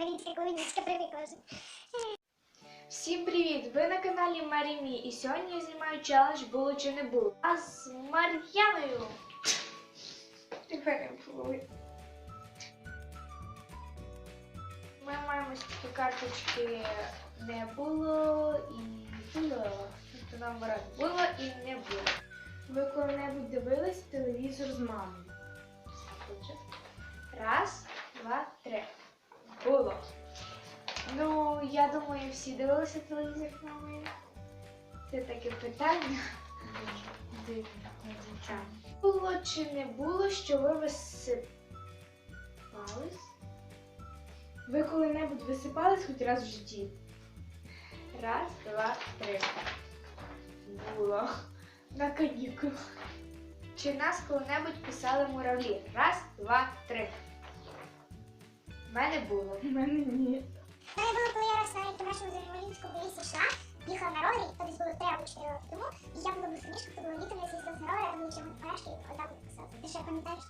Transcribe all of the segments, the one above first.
інвалідська, коли дітка привикла вже. Всім привіт! Ви на каналі Марімі і сьогодні я знімаю челендж було чи не було. А з Мар'яною. Ми маємо такі карточки не було і було. Тобто нам раз було і не було. Ви коли-небудь дивились телевізор з мамою? Раз, два, три. Ну, я думаю, всі дивилися телевізор з мамою. Це таке питання. Дивно, звичайно. Було чи не було, що ви висипались? Ви коли-небудь висипались хоч раз в житті? Раз, два, три. Було. На канікулах. Чи нас коли-небудь писали муравлі? Раз, два, три. В мене було. У мене ні. У мене було, коли я раз навіть до нашого Зерволінську колись йшла, їхала на ровері, то десь було 3 або 4 роки тому, і я була босоніжка, то було літо, я з'їздила з ровера, тому нічого поражки, отак от писала. Ти ще пам'ятаєш?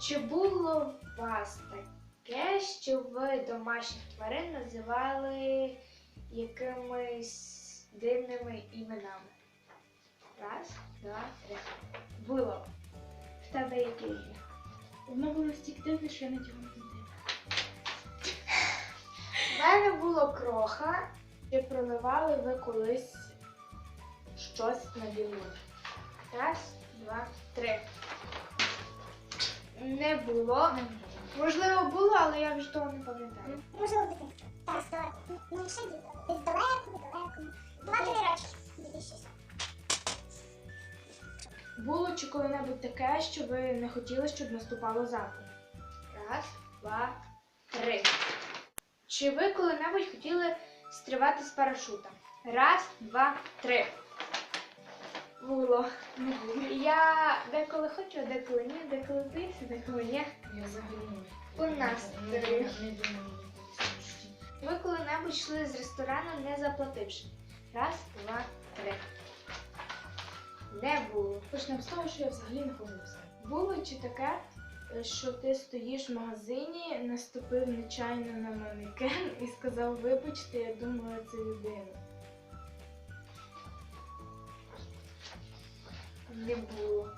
Чи було у вас таке, що ви домашніх тварин називали якимись дивними іменами? Раз, два, три. Було. В тебе яке є? Воно було настільки дивне, що я не пам'ятаю. У мене було кроха. Чи проливали ви колись щось на війну? Раз, два, три. Не було. Можливо, було, але я вже того не пам'ятаю. Можливо, в дитинстві. Так, далеко. Ну, не ще діти. Десь далеко, далеко. Два-три рочки. 2006. Було чи коли-небудь таке, що ви не хотіли, щоб наступало завтра? Раз, два, три. Чи ви коли-небудь хотіли стрибати з парашута? Раз, два, три. Було. Не було. Я деколи хочу, а деколи ні, деколи боюся, деколи ні. Я взагалі У нас три. Ви коли-небудь йшли з ресторану, не заплативши? Раз, два, три. Не було. Почнемо з того, що я взагалі не ходжу. Було чи таке, що ти стоїш в магазині, наступив нечайно на манекен і сказав, вибачте, я думала, це людина. Не було.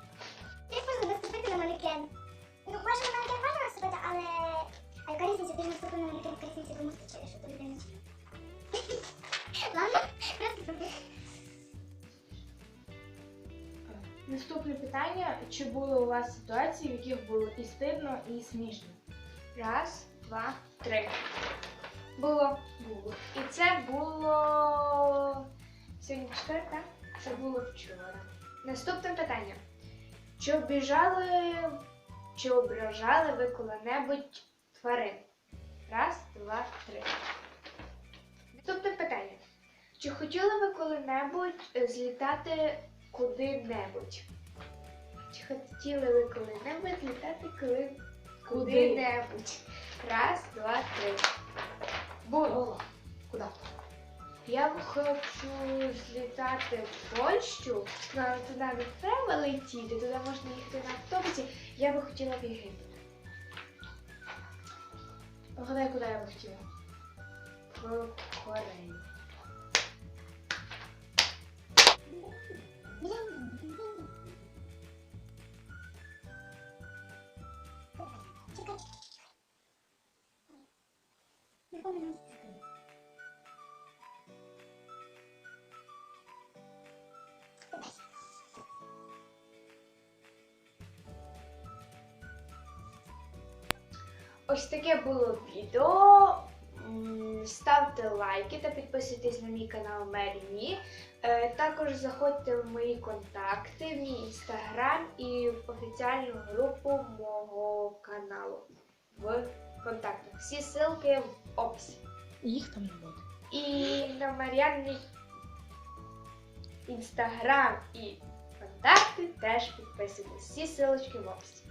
Наступне питання: чи було у вас ситуації, в яких було і стидно, і смішно? Раз, два, три. Було. Було. І це було сьогодні так? Це було вчора. Наступне питання. Чи обіжали, чи ображали ви коли-небудь тварин? Раз, два, три. Наступне питання. Чи хотіли ви коли-небудь е, злітати куди-небудь? Чи хотіли ви коли-небудь злітати коли... Куди? куди-небудь? Раз, два, три. Було. Куди? Я хочу злітати в Польщу, але туди не треба летіти, туди можна їхати на автобусі. Я би хотіла в Єгипет. Вгадай, куди я би хотіла. В Корею. Ось таке було відео. Ставте лайки та підписуйтесь на мій канал Мері Мі. Е, Також заходьте в мої контакти, в мій інстаграм і в офіціальну групу мого каналу в контактах. Всі ссылки в описі. Їх там не буде. І на Мар'янний інстаграм і контакти теж підписуйтесь. Всі ссылочки в описі.